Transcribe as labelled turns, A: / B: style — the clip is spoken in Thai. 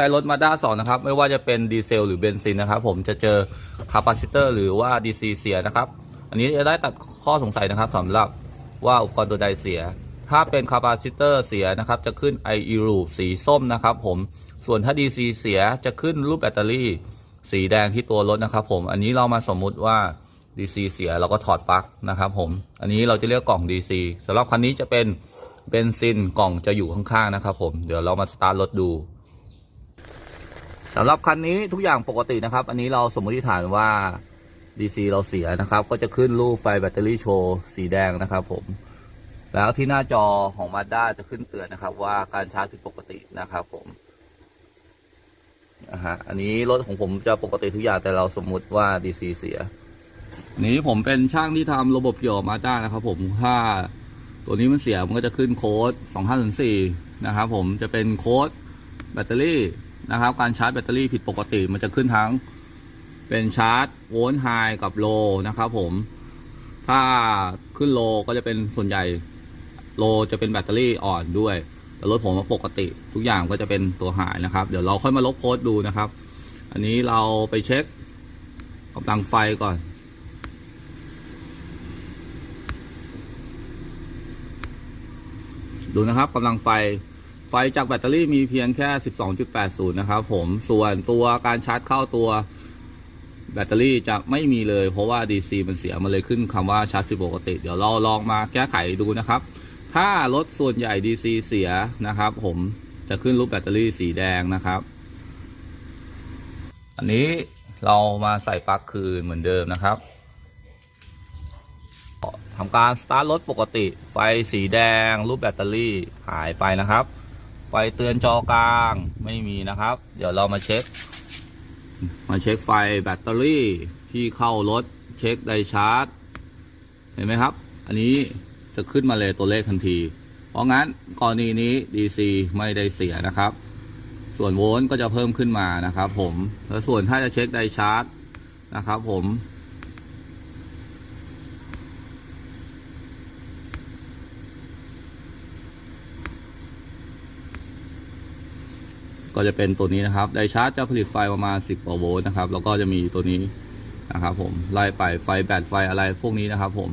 A: ช้รถมาด้าสองนะครับ ไม่ว่าจะเป็นดีเซลหรือเบนซินนะครับ ผมจะเจอคาปาซิเตอร์หรือว่าดีซีเสียนะครับ อันนี้จะได้ตัดข้อสงสัยนะครับสำหรับว่าอุปกรณ์ตัวใดเสีย ถ้าเป็นคาปาซิเตอร์เสียนะครับ จะขึ้นไออีรูสีส้มนะครับ ผมส่วนถ้าดีซีเสียจะขึ้นรูปแบตเตอรี่ สีแดงที่ตัวรถนะครับ ผมอันนี้เรามาสมมุติว่า DC เสียเราก็ถอดปลั๊กนะครับผมอันนี้เราจะเรียกกล่อง DC สำหรับคันนี้จะเป็นเบนซินกล่องจะอยู่ข้างๆนะครับ ผมเดี๋ยวเรามาสตาร์ทรถดู สำหรับคันนี้ทุกอย่างปกตินะครับ อันนี้เราสมมติฐานว่า DC เราเสียนะครับ ก็จะขึ้นรูปไฟแบตเตอรี่โชว์สีแดงนะครับ ผม แล้วที่หน้าจอของ Mazda จะขึ้นเตือนนะครับ ว่าการชาร์จผิดปกตินะครับ ผมนะฮะอันนี้รถของผมจะปกติทุกอย่างแต่เราสมมุติว่า DC เสีย นี้ผมเป็นช่างที่ทำระบบเกี่ยวกับมาด้านะครับ ผมถ้าตัวนี้มันเสียมันก็จะขึ้นโค้ด2504นะครับ ผมจะเป็นโค้ดแบตเตอรี่ นะครับ การชาร์จแบตเตอรี่ผิดปกติมันจะขึ้นทั้งเป็นชาร์จโวลต์ไฮกับโลนะครับผม ถ้าขึ้นโลก็จะเป็นส่วนใหญ่โลจะเป็นแบตเตอรี่อ่อนด้วยแต่รถผมปกติ ทุกอย่างก็จะเป็นตัวหายนะครับ เดี๋ยวเราค่อยมาลบโค้ดดูนะครับ อันนี้เราไปเช็คกำลังไฟก่อน ดูนะครับกำลังไฟ ไฟจากแบตเตอรี่มีเพียงแค่ 12.80 นะครับผม ส่วนตัวการชาร์จเข้าตัวแบตเตอรี่จะไม่มีเลย เพราะว่า DC มันเสียมันเลยขึ้นคำว่าชาร์จผิดปกติ เดี๋ยวเราลองมาแก้ไขดูนะครับ ถ้ารถส่วนใหญ่ DC เสียนะครับผมจะขึ้นรูปแบตเตอรี่สีแดงนะครับ อันนี้เรามาใส่ปลั๊กคืนเหมือนเดิมนะครับทำการสตาร์ทรถปกติ ไฟสีแดง รูปแบตเตอรี่หายไปนะครับ ไฟเตือนจอกลางไม่มีนะครับ เดี๋ยวเรามาเช็ค มาเช็คไฟแบตเตอรี่ที่เข้ารถเช็คไดชาร์จ เห็นไหมครับ อันนี้จะขึ้นมาเลยตัวเลขทันที เพราะงั้นกรณีนี้ DC ไม่ได้เสียนะครับ ส่วนโวลต์ก็จะเพิ่มขึ้นมานะครับ ผมแล้วส่วนถ้าจะเช็คไดชาร์จนะครับ ผม ก็จะเป็นตัวนี้นะครับไดชาร์จจะผลิตไฟประมาณ 10กว่าโวลต์นะครับ แล้วก็จะมีตัวนี้นะครับผมไล่ไปไฟแบตไฟอะไรพวกนี้นะครับผม